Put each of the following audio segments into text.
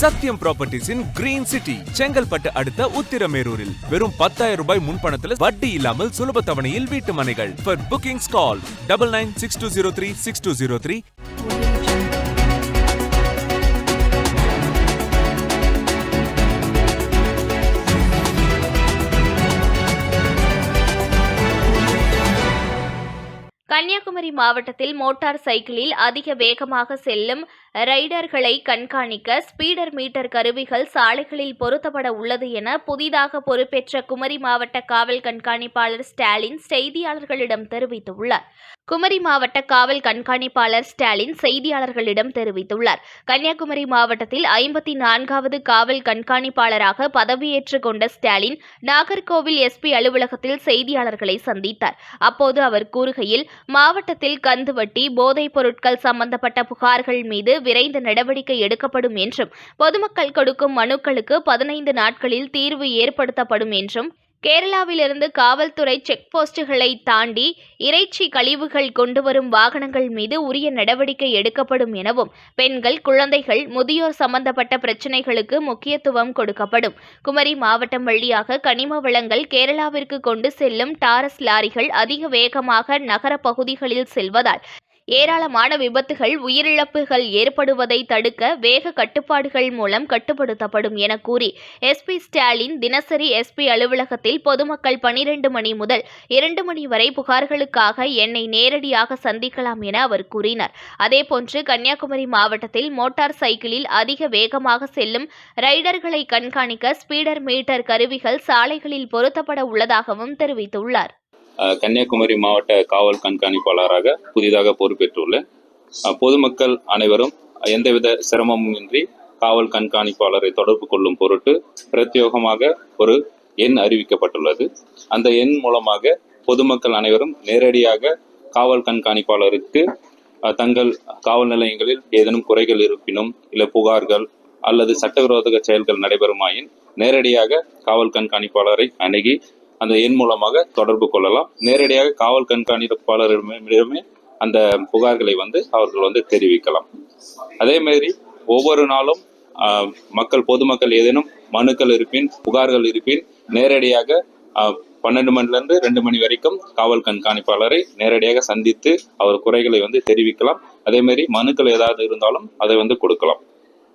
சத்யம் ப்ராப்பர்ட்டிஸின் green city Chengalpattu அடுத்த உத்திரமேரூரில். வெறும் பத்தாயிரம் ரூபாய் முன்பணத்தில் வட்டி இல்லாமல் சுலப தவணையில் வீட்டு மனைகள். For bookings call double nine six two zero three six two zero three Kanyakumari மாவட்டத்தில் மோட்டார் சைக்கிளில் அதிக வேகமாக செல்லும் ரைடர்களை கண்காணிக்க ஸ்பீடர் மீட்டர் கருவிகள் சாலைகளில் பொருத்தப்பட உள்ளது என புதிதாக பொறுப்பேற்ற குமரி மாவட்ட காவல் கண்காணிப்பாளர் ஸ்டாலின் செய்தியாளர்களிடம் தெரிவித்துள்ளார். குமரி மாவட்ட காவல் கண்காணிப்பாளர் ஸ்டாலின் செய்தியாளர்களிடம் தெரிவித்துள்ளார். கன்னியாகுமரி மாவட்டத்தில் ஐம்பத்தி நான்காவது காவல் கண்காணிப்பாளராக பதவியேற்றுக் கொண்ட ஸ்டாலின் நாகர்கோவில் எஸ்பி அலுவலகத்தில் செய்தியாளர்களை சந்தித்தார். அப்போது அவர் கூறுகையில் மாவட்டத்தில் கந்துவட்டி போதைப் பொருட்கள் சம்பந்தப்பட்ட புகார்கள் மீது விரைந்து நடவடிக்கை எடுக்கப்படும் என்றும் பொதுமக்கள் கொடுக்கும் மனுக்களுக்கு பதினைந்து நாட்களில் தீர்வு ஏற்படுத்தப்படும் என்றும் கேரளாவிலிருந்து காவல்துறை செக் போஸ்டுகளை தாண்டி இறைச்சி கழிவுகள் கொண்டுவரும் வாகனங்கள் மீது உரிய நடவடிக்கை எடுக்கப்படும் எனவும் பெண்கள் குழந்தைகள் முதியோர் சம்பந்தப்பட்ட பிரச்சினைகளுக்கு முக்கியத்துவம் கொடுக்கப்படும். குமரி மாவட்டம் வழியாக கனிம வளங்கள் கேரளாவிற்கு கொண்டு செல்லும் டாரஸ் லாரிகள் அதிக வேகமாக நகர பகுதிகளில் செல்வதால் ஏராளமான விபத்துகள் உயிரிழப்புகள் ஏற்படுவதை தடுக்க வேக கட்டுப்பாடுகள் மூலம் கட்டுப்படுத்தப்படும் என கூறி எஸ்பி ஸ்டாலின் தினசரி எஸ்பி அலுவலகத்தில் பொதுமக்கள் பனிரெண்டு மணி முதல் இரண்டு மணி வரை புகார்களுக்காக என்னை நேரடியாக சந்திக்கலாம் என அவர் கூறினார். அதேபோன்று கன்னியாகுமரி மாவட்டத்தில் மோட்டார் சைக்கிளில் அதிக வேகமாக செல்லும் ரைடர்களை கண்காணிக்க ஸ்பீடர் மீட்டர் கருவிகள் சாலைகளில் பொருத்தப்பட உள்ளதாகவும் தெரிவித்துள்ளார். கன்னியாகுமரி மாவட்ட காவல் கண்காணிப்பாளராக புதிதாக பொறுப்பேற்றுள்ளேன் பொதுமக்கள் அனைவரும் எந்தவித சிரமமும் இன்றி காவல் கண்காணிப்பாளரை தொடர்பு கொள்ளும் பொருட்டு பிரத்யோகமாக ஒரு எண் அறிவிக்கப்பட்டுள்ளது. அந்த எண் மூலமாக பொதுமக்கள் அனைவரும் நேரடியாக காவல் கண்காணிப்பாளருக்கு தங்கள் காவல் நிலையங்களில் ஏதேனும் குறைகள் இருப்பினும் இல்லை புகார்கள் அல்லது சட்டவிரோத செயல்கள் நடைபெறுமாயின் நேரடியாக காவல் கண்காணிப்பாளரை அணுகி அந்த எண் மூலமாக தொடர்பு கொள்ளலாம். நேரடியாக காவல் கண்காணிப்பாளரிடமே அந்த புகார்களை வந்து அவர்கள் வந்து தெரிவிக்கலாம். அதே மாதிரி ஒவ்வொரு நாளும் மக்கள் பொதுமக்கள் ஏதேனும் மனுக்கள் இருப்பின் புகார்கள் இருப்பின் நேரடியாக பன்னெண்டு மணிலிருந்து ரெண்டு மணி வரைக்கும் காவல் கண்காணிப்பாளரை நேரடியாக சந்தித்து அவர் குறைகளை வந்து தெரிவிக்கலாம். அதே மாதிரி மனுக்கள் ஏதாவது இருந்தாலும் அதை வந்து கொடுக்கலாம்.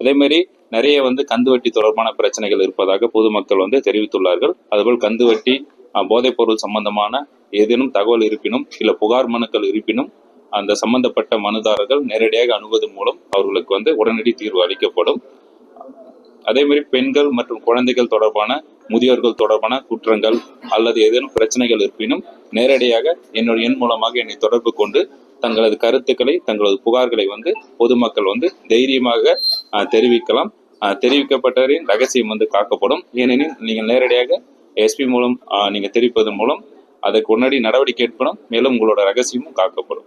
அதே மாதிரி நிறைய வந்து கந்துவட்டி தொடர்பான பிரச்சனைகள் இருப்பதாக பொதுமக்கள் வந்து தெரிவித்துள்ளார்கள். அதுபோல் கந்துவட்டி போதைப்பொருள் போதைப் பொருள் சம்பந்தமான ஏதேனும் தகவல் இருப்பினும் இல்லை புகார் மனுக்கள் இருப்பினும் அந்த சம்பந்தப்பட்ட மனுதாரர்கள் நேரடியாக அணுகுவதன் மூலம் அவர்களுக்கு வந்து உடனடி தீர்வு அளிக்கப்படும். அதே மாதிரி பெண்கள் மற்றும் குழந்தைகள் தொடர்பான முதியோர்கள் தொடர்பான குற்றங்கள் அல்லது ஏதேனும் பிரச்சனைகள் இருப்பினும் நேரடியாக என்னுடைய எண் மூலமாக என்னை தொடர்பு கொண்டு தங்களது கருத்துக்களை தங்களது புகார்களை வந்து பொதுமக்கள் வந்து தைரியமாக தெரிவிக்கலாம். தெரிவிக்கப்பட்டவரின் ரகசியம் வந்து காக்கப்படும். ஏனெனில் நீங்கள் நேரடியாக எஸ்பி மூலம் நீங்கள் தெரிவிப்பதன் மூலம் அதற்கு உடனடி நடவடிக்கை ஏற்படும். மேலும் உங்களோட ரகசியமும் காக்கப்படும்.